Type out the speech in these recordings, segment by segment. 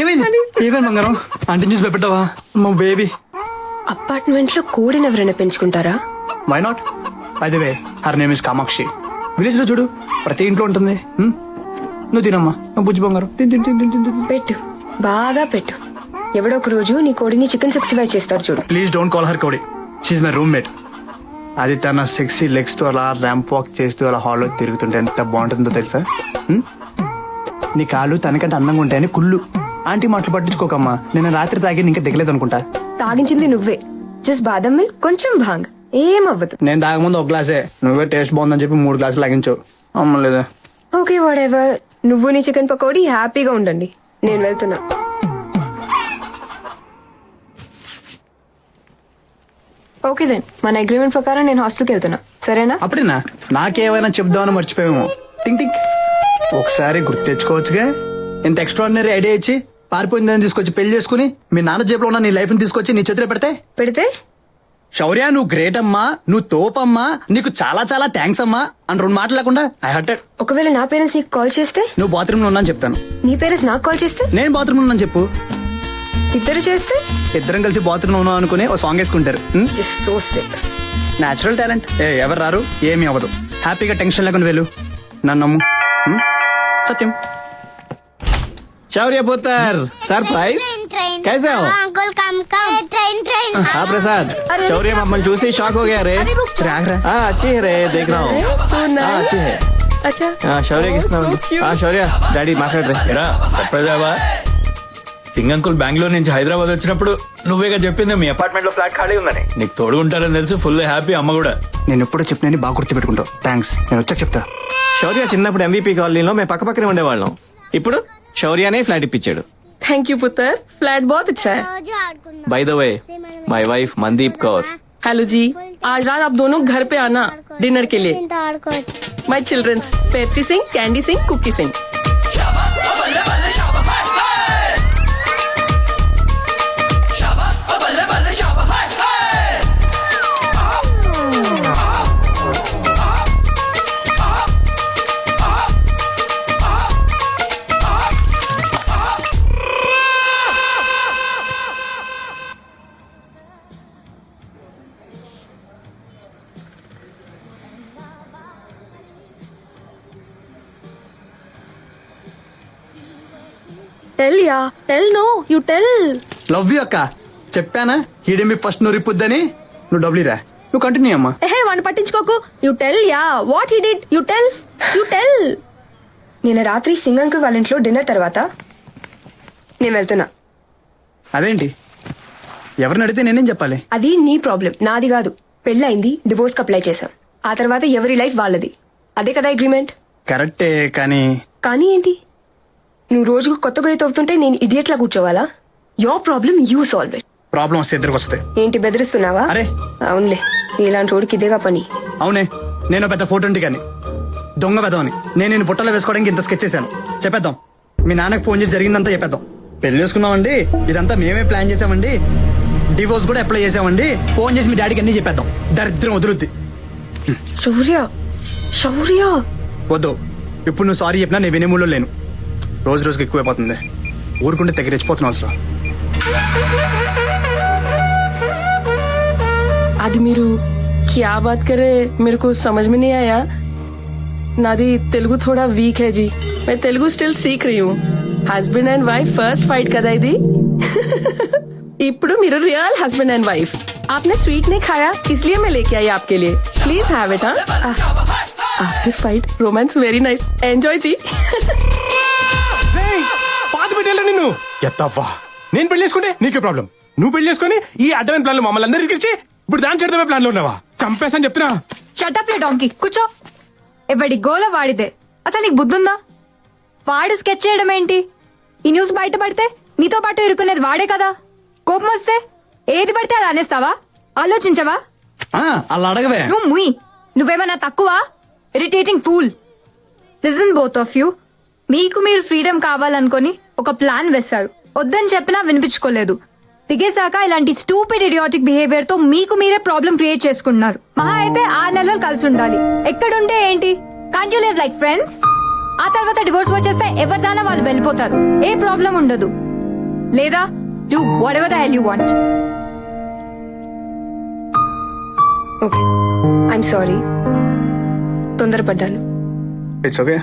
ఏమైంది? ఏమైంది బంగారం? అంటే న్యూస్ పెట్టావా మా బేబీ. అపార్ట్మెంట్లో కోడిని ఎవరైనా పెంచుకుంటారా? Why not by the way her name is Kamakshi విలేజ్లో చూడు ప్రతి ఇంట్లో ఉంటుంది. హ్మ్? నువ్వు తినమ్మా. నువ్వు బుజ్జి బంగారం. తిన్ తిన్ తిన్ తిన్ తిన్ తిన్. పెట్టు. బాగా పెట్టు. ఎవడో ఒక రోజు నీ కోడిని చికెన్ సిక్స్టీ ఫైవ్ చేస్తాడు చూడు. ప్లీజ్ డోంట్ కాల్ హర్ కౌడి. షీఈ్ మై రూమ్మేట్ అది తన సెక్సీ లెగ్స్తో అలా ర్యాంప్ వాక్ చేస్తూ అలా హాల్లో తిరుగుతుంటే ఎంత బాగుంటుందో తెలుసా? హ్మ్? నీ కాళ్ళు తనకంటే అందంగా ఉంటాయని కుళ్ళు. ఆంటీ మాటలు పట్టించుకోకమ్మా. నేను రాత్రి తాగి ఇంకా దిగలేదు అనుకుంటా తాగించింది నువ్వే. జస్ట్ బాదం మిల్క్ కొంచెం భాంగ్. ఏమవ్వదు. నేను తాగముందు ఒక గ్లాసే. నువ్వే టేస్ట్ బాగుందని చెప్పి మూడు గ్లాసులు లాగించావు అమ్మలేదా ఓకే వాట్ ఎవర్ నువ్వు నీ చికెన్ పకోడీ హ్యాపీగా ఉండండి. నేను వెళ్తున్నా. ఓకే దెన్ మన అగ్రిమెంట్ ప్రకారం నేను హాస్టల్కి వెళ్తున్నా. సరేనా? అప్పుడేనా? నాకేమైనా చెప్దామని మర్చిపోయాము టింగ్ టింగ్ ఒకసారి గుర్తు తెచ్చుకోవచ్చుగా. ఇంత ఎక్స్ట్రాడినరీ ఐడియా ఇచ్చి పారిపోయిందని తీసుకొచ్చి పెళ్ళి చేసుకుని మీ నాన్న జేబులో ఉన్న నీ లైఫ్ని తీసుకొచ్చి నీ చేతిలో పెడితే? పెడితే? శౌర్య నువ్వు గ్రేట్ అమ్మా నువ్వు తోపమ్మా నీకు చాలా చాలా థ్యాంక్స్ అమ్మా అని రెండు మాటలు లేకుండా ఐ హర్టెడ్ ఒకవేళ నా పేరెంట్స్ నీకు కాల్ చేస్తే? నువ్వు బాత్రూమ్లో ఉన్నా చెప్తాను. నీ పేరెంట్స్ నాకు కాల్ చేస్తే? నేను బాత్రూమ్లో ఉన్నాను చెప్పు. ఇద్దరు చేస్తే? ఇద్దరం కలిసి బాత్రూమ్లో ఉన్నాం అనుకుని ఓ సాంగ్ వేసుకుంటారు. సో సిక్ నేచురల్ టాలెంట్ ఏ ఎవరు రారు? ఏమీ అవ్వదు. హ్యాపీగా టెన్షన్ లేకుండా వెళ్ళు. నన్ను నమ్ము? సత్యం. शौर्य पुत्र सरप्राइज कैसे हो uncle come come train train हाँ प्रसाद शौर्य मम्मल చూసి షాక్ हो गया रे हाँ अच्छी है रे देख रहा हूँ हाँ अच्छी है అచ్చా हाँ शौर्य किसने हाँ शौर्य డాడీ మాట్లాడరే ఎరా చెప్పేదావా సింగంకుల్ బెంగళూరు నుంచి హైదరాబాద్ వచ్చినప్పుడు నువ్వేగా చెప్పింది మీ అపార్ట్మెంట్ లో ఫ్లాట్ ఖాళీ ఉందని నీకు తోడుగుంటారని తెలిసి ఫుల్ హ్యాపీ అమ్మ కూడా నేను ఎప్పుడో చెప్పినని బాగా గుర్తు పెట్టుకుంటావు థ్యాంక్స్ నేను వచ్చాక చెప్తా శౌర్య చిన్నప్పుడు ఎంవీపీ కాలనీలో మేము పక్క పక్కనే ఉండేవాళ్ళం ఇప్పుడు శౌర్యనే ఫ్లాట్ ఇప్పించాడు थैंक यू पुत्र फ्लैट बहुत अच्छा है రోజు ఆడుకుందాం by the way my wife Mandeep Kaur hello ji आज रात आप दोनों घर पे आना डिनर के लिए ఇంత ఆడుకోవచ్చు my childrens Pepsi Singh Candy Singh Cookie Singh tell ya tell no you tell love you అక్క. చెప్పానా? హీడేమి ఫస్ట్ నువ్వు రిప్పుద్దని నువ్వు డబ్బులు రా నువ్వు కంటిన్యూ అమ్మా. ఏహే వాడిని పట్టించుకోకు. You tell ya what he did you tell you tell నేను రాత్రి సింగంకుల్ వాళ్ళ ఇంట్లో డిన్నర్ తర్వాత నేను వెళ్తున్నా. అదేంటి? ఎవరిని అడిగితే నేనేం చెప్పాలి? అది నీ ప్రాబ్లం నాది కాదు. పెళ్ళైంది డివోర్స్ అప్లై చేశాం. ఆ తర్వాత ఎవరి లైఫ్ వాళ్ళది. అదే కదా అగ్రిమెంట్ కరెక్టే కానీ కానీ ఏంటి? నువ్వు రోజుకు కొత్త గొయ్యి తవ్వుతుంటే నేను ఇడియట్ లా కూర్చోవాలా? Your problem you solve it problem వస్తే ఇద్దరికి వస్తాయి ఏంటి బెదిరిస్తున్నావా? అరే. అవునులే నీలాంటి వాడికి ఇదేగా పని. అవునే నేను పెద్ద ఫోటో ఇంటి కానీ దొంగ పెదవని. నేను నేను బుట్టలో వేసుకోవడానికి ఇంత స్కెచ్ చేశాను. చెప్పేద్దాం. మీ నాన్నకి ఫోన్ చేసి జరిగిందంతా చెప్పేద్దాం. పెళ్ళి చేసుకున్నామండి ఇదంతా మేమే ప్లాన్ చేసామండి డివోర్స్ కూడా అప్లై చేసామండి ఫోన్ చేసి మీ డాడీకి అన్ని చెప్పేద్దాం. దరిద్రం వదులుద్ది. శౌర్య శౌర్య. వద్దు. ఇప్పుడు నువ్వు సారీ చెప్పినా నేను వినేమూలో లేను. రోజు రోజుకి ఎక్కువైపోతుంది ఊరుకుంటే తెగ రెచ్చిపోతున్నావు అసలు आदि मीरू क्या बात करे मेरे को समझ में नहीं आया नादी तेलुगु थोड़ा वीक है जी मैं तेलुगु स्टिल सीख रही हूँ husband and wife first fight కదా ఇది ఇప్పుడు మీరు రియల్ हस्बैंड एंड वाइफ आपने स्वीट नहीं खाया इसलिए मैं लेके आई आपके लिए प्लीज हैव इट हाँ after fight romance very nice enjoy ji పాత పెట్టేలా నిన్ను? ఎత్తవ్వా. నేను పెళ్ళి చేసుకుంటే నీకే ప్రాబ్లం. నువ్వు పెళ్ళి చేసుకుని ఈ అడ్డమైన ప్లాన్లో మమ్మల్ని అందరూ ఇరికించి ఇప్పుడు దాని చెడమే ప్లాన్లో ఉన్నావా? చంపేసని చెప్తున్నా. షటప్ లే డాంకి కూర్చో. ఎవడి గోల వాడిదే. అసలు నీకు బుద్ధుందా? వాడు స్కెచ్ చేయడం ఏంటి? ఈ న్యూస్ బయటపడితే నీతో పాటు ఇరుకునేది వాడే కదా? కోపం వస్తే ఏది పడితే అది అనేస్తావా? ఆలోచించవా? ఆ, అలా అడగవే. నువ్వు ముయ్. నువ్వేమన్నా తక్కువ? Irritating fool listen both of you మీకు మీరు ఫ్రీడమ్ కావాలనుకొని ఒక ప్లాన్ వేశారు. వద్దని చెప్పినా వినిపించుకోలేదు. దిగేశాక ఇలాంటి స్టూపిడ్ ఇడియాటిక్ బిహేవియర్తో మీకు మీరే ప్రాబ్లం క్రియేట్ చేసుకుంటున్నారు. మహా అయితే ఆరు నెలలు కలిసి ఉండాలి. ఎక్కడుంటే ఏంటి? Can't you live like friends ఆ తర్వాత డివోర్స్ వచ్చేస్తే ఎవరిదానా వాళ్ళు వెళ్ళిపోతారు. ఏ ప్రాబ్లం ఉండదు. లేదా do whatever the hell you want okay I'm sorry తొందరపడ్డాను. It's okay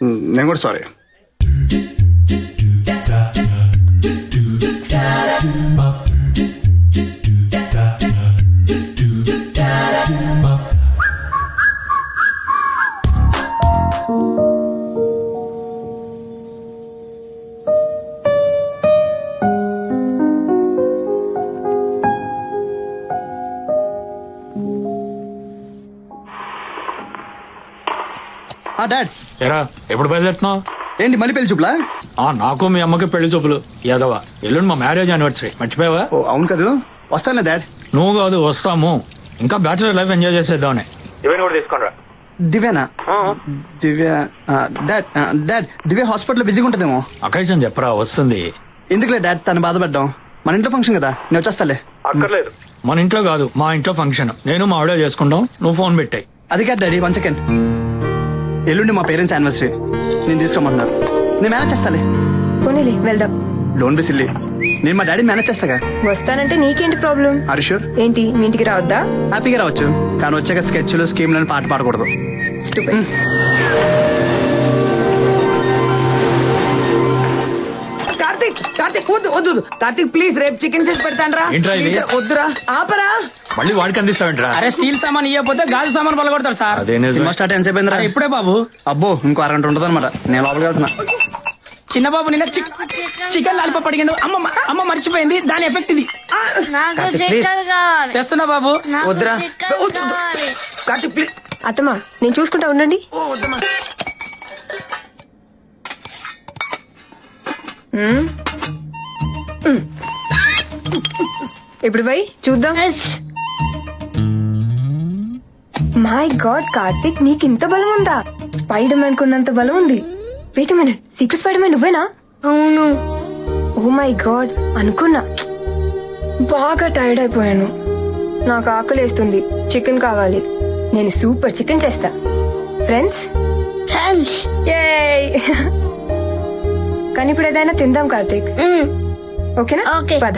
Hmm, నేను కూడా సారీ డాడ్. ఎరా ఎప్పుడు బయలుదేరుతున్నావు? ఏంటి మళ్ళీ పెళ్ళి చూపులా? ఆ నాకు మీ అమ్మకి పెళ్ళి చూపులు. యాదవ ఎల్లుండి మా మ్యారేజ్ యానివర్సరీ మర్చిపోయావా? ఓ అవును కదా. వస్తానులే డాడ్. నువ్వు కాదు వస్తాము. ఇంకా బ్యాచులర్ లైఫ్ ఎంజాయ్ చేసేద్దామని. ఇవన్నీ కూడా తీసుకోండి దివ్యానా? దివ్య ఆ, డాడ్ ఆ, డాడ్ దివ్య హాస్పిటల్ బిజీగా ఉంటుందేమో. అకేషన్ చెప్పరా వస్తుంది. ఎందుకులే డాడ్ తను బాధపడ్డాం. మన ఇంట్లో ఫంక్షన్ కదా నేను వచ్చేస్తాలే. అక్కర్లేదు. మన ఇంట్లో కాదు మా ఇంట్లో ఫంక్షన్ నేను మా ఆవిడ చేసుకుంటాం నువ్వు ఫోన్ పెట్టాయి. అది కాదు డాడీ వన్ సెకండ్ ఎల్లుండి మా పేరెంట్స్ యానివర్సరీ. నేను తీసుకోమంటున్నాను నేను మేనేజ్ చేస్తాలే. పోనీలే వెళ్దాం. లోన్ బిసిల్లి నేను మా డాడీ మేనేజ్ చేస్తాగా? వస్తానంటే నీకేంటి ప్రాబ్లం? హరీషూర్ ఏంటి మీ ఇంటికి రావద్దా? హ్యాపీగా రావచ్చు. కానీ వచ్చాక స్కెచ్లు స్కీమ్లను పాట పాడకూడదు. Stupid. కార్తిక్ కార్తిక్ వద్దు వద్దు వద్దు. కార్తిక్ ప్లీజ్ రేపు చికెన్ చేసి పెడతాను రా ఏంట్రా ఇది? వద్దురా. ఆపరా. మళ్ళీ వాడికి అందిస్తావేంట్రా? అరే స్టీల్ సామాన్ ఇవ్వకపోతే గాజు సామాన్ పలగొడతారు సార్. అదే సినిమా స్టార్ట్ ఎంత సేపు ఇప్పుడే బాబు. అబ్బో ఇంకో అరగంట ఉంటుంది అనమాట నేను లోపలికి వెళ్తున్నా. చిన్న బాబు నిన్న చిక్- చికెన్ లాలిపాప్ అడిగాడు అమ్మ అమ్మ మర్చిపోయింది. దాని ఎఫెక్ట్ ఇది. నాకు కావాలి. తెస్తున్నా బాబు. నాకు వద్దురా. చిక్కలు వద్దు, వద్దు. కావాలి. కార్తిక్ ప్లీజ్ అత్తమ్మా నేను చూసుకుంటా ఉండండి. ఓ వద్దమ్మా. ఇప్పుడు పోయి చూద్దాం. మై గాడ్ కార్తిక్ నీకు ఇంత బలం ఉందా? స్పైడర్ మ్యాన్ కున్నంత బలం ఉంది. Wait minute secret spider man నువ్వేనా? అవును. ఓ మై గాడ్ అనుకున్నా. బాగా టైర్డ్ అయిపోయాను. నాకు ఆకలేస్తుంది చికెన్ కావాలి. నేను సూపర్ చికెన్ చేస్తా. ఫ్రెండ్స్ ఫ్రెండ్స్ కానీ ఇప్పుడు ఏదైనా తిందాం కార్తిక్. ఓకేనా ఓకే పద.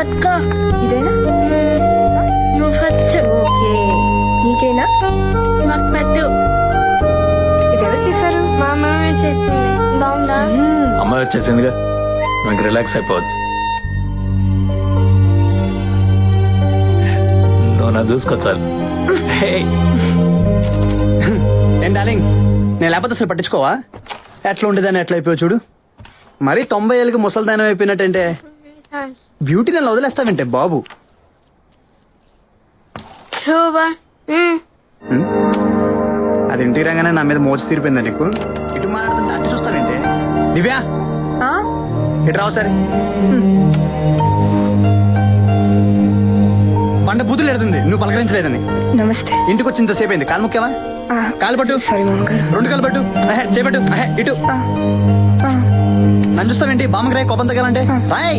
ఇదేనా నువ్వు ఫస్ట్ ఓకే నీకేనా నాకు పెట్టు ఇది ఎవరు చేశారు మా అమ్మ బాగుందా మ్మ్. అమ్మాయి వచ్చేసిందిగా నాకు రిలాక్స్ అయిపోవచ్చు. నువ్వు నా చూసుకొచ్చాలి ఏం డార్లింగ్? నేను లేకపోతే అసలు పట్టించుకోవా? ఎట్లా ఉండేదని ఎట్లా అయిపోయావు చూడు? మరి తొంభై ఏళ్ళకి ముసలిదానం అయిపోయినట్టంటే? బ్యూటీ నన్ను వదిలేస్తావంటే బాబు? అది ఇంటికి రాగానే నా మీద మోచి తీరిపోయిందా నీకు? ఇటు మాట్లాడుతుంటే అటు చూస్తావేంటి? దివ్యా? ఇటు రావు సరే. పంట బూతులు ఎడుతుంది. నువ్వు పలకరించలేదని. నమస్తే. ఇంటికి వచ్చి ఇంతసేపు అయింది. కాలు ముఖ్యమా ఆ, కాలు పట్టు. సారీ రెండు కాలు పట్టు. అహే, చేపట్టు. అహే, ఇటు. నన్ను చూస్తావేంటి బామ్మకి రాయి కోపం తగ్గాలంటే. రాయ్!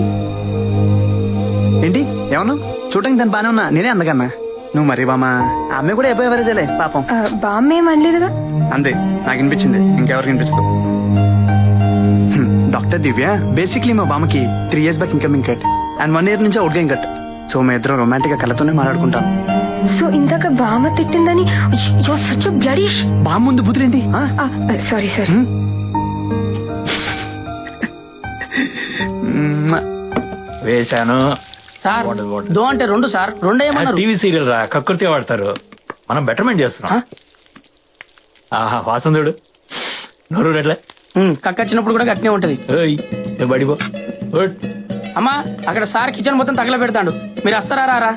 ఏంటి? ఏమన్నా? చూడటానికి దాని బానే ఉన్నా. నేనే అందకన్నా నువ్వు మరి బామ్మ ఆ అమ్మాయి కూడా అయిపోయే వరజలే పాపం. బామ్మ అనలేదుగా? అంతే. నాకు వినిపించింది. ఇంకెవరికి వినిపించదు. హ్మ్, డాక్టర్ దివ్య బేసిక్లీ మా బామ్మకి three years back incoming cut and one year నుంచి అవుట్ గేమ్ కట్ సో మా ఇద్దరం రొమాంటిక్గా కళ్ళతోనే మాట్లాడుకుంటాం. సో ఇందాక బామ్మ తిట్టిందని సచ్ బ్లడీ బామ్మ ముందు బుద్ధులేంటి? సారీ సారీ వేశాను. సార్. దో అంటే రెండు సార్ రెండు ఏమన్నారు? టీవీ సీరియల్ రా కక్కుర్తి వాడతారు. మనం బెటర్మెంట్ చేస్తున్నాం. ఆహా వాసన చూడు. నోరు రెడ్లే ఉమ్, కక్కొచ్చినప్పుడు కూడా గట్టినే ఉంటది. బడిపో. అమ్మా అక్కడ సార్ కిచెన్ మొత్తం తగల పెడతాడు మీరు వస్తారా రారా?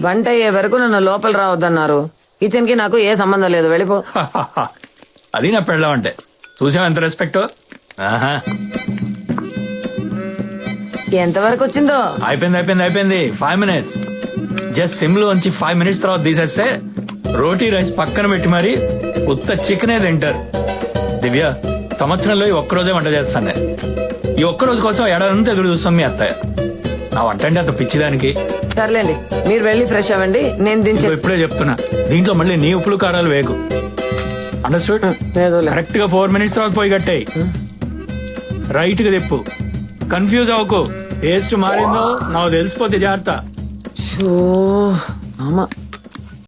వంట అయ్యే వరకు నన్ను లోపల రావద్దన్నారు. కిచెన్కి నాకు ఏ సంబంధం లేదు వెళ్ళిపో. అది నా పెళ్ళం అంటే. చూసావు ఎంత రెస్పెక్ట్ ఆహా. ఎంతవరకు వచ్చిందో? అయిపోయింది అయిపోయింది అయిపోయింది. ఫైవ్ మినిట్స్ జస్ట్ సిమ్ లోంచి ఫైవ్ మినిట్స్ తర్వాత తీసేస్తే రోటీ రైస్ పక్కన పెట్టి మరి ఉత్త చికెనే తింటారు. దివ్య సంవత్సరంలో ఈ ఒక్కరోజే వంట చేస్తాను. ఈ ఒక్క రోజు కోసం ఏడాదంతా ఎదురు చూస్తాం మీ అత్తయ్య. నా వంట అంటే అంత పిచ్చిదానికి. సర్లేండి మీరు వెళ్ళి ఫ్రెష్ అవ్వండి నేను దించేసి ఇప్పుడే చెప్తున్నా. దీంట్లో మళ్ళీ నీ ఉప్పులు కారాలు వేగు. అండర్స్టూడ్. కరెక్ట్గా ఫోర్ మినిట్స్ తర్వాత పోయి కట్టాయి. రైట్గా తిప్పు. కన్ఫ్యూజ్ అవ్వకు. టేస్ట్ మారిందో నాకు తెలిసిపోతే జాగ్రత్త. షో మామ.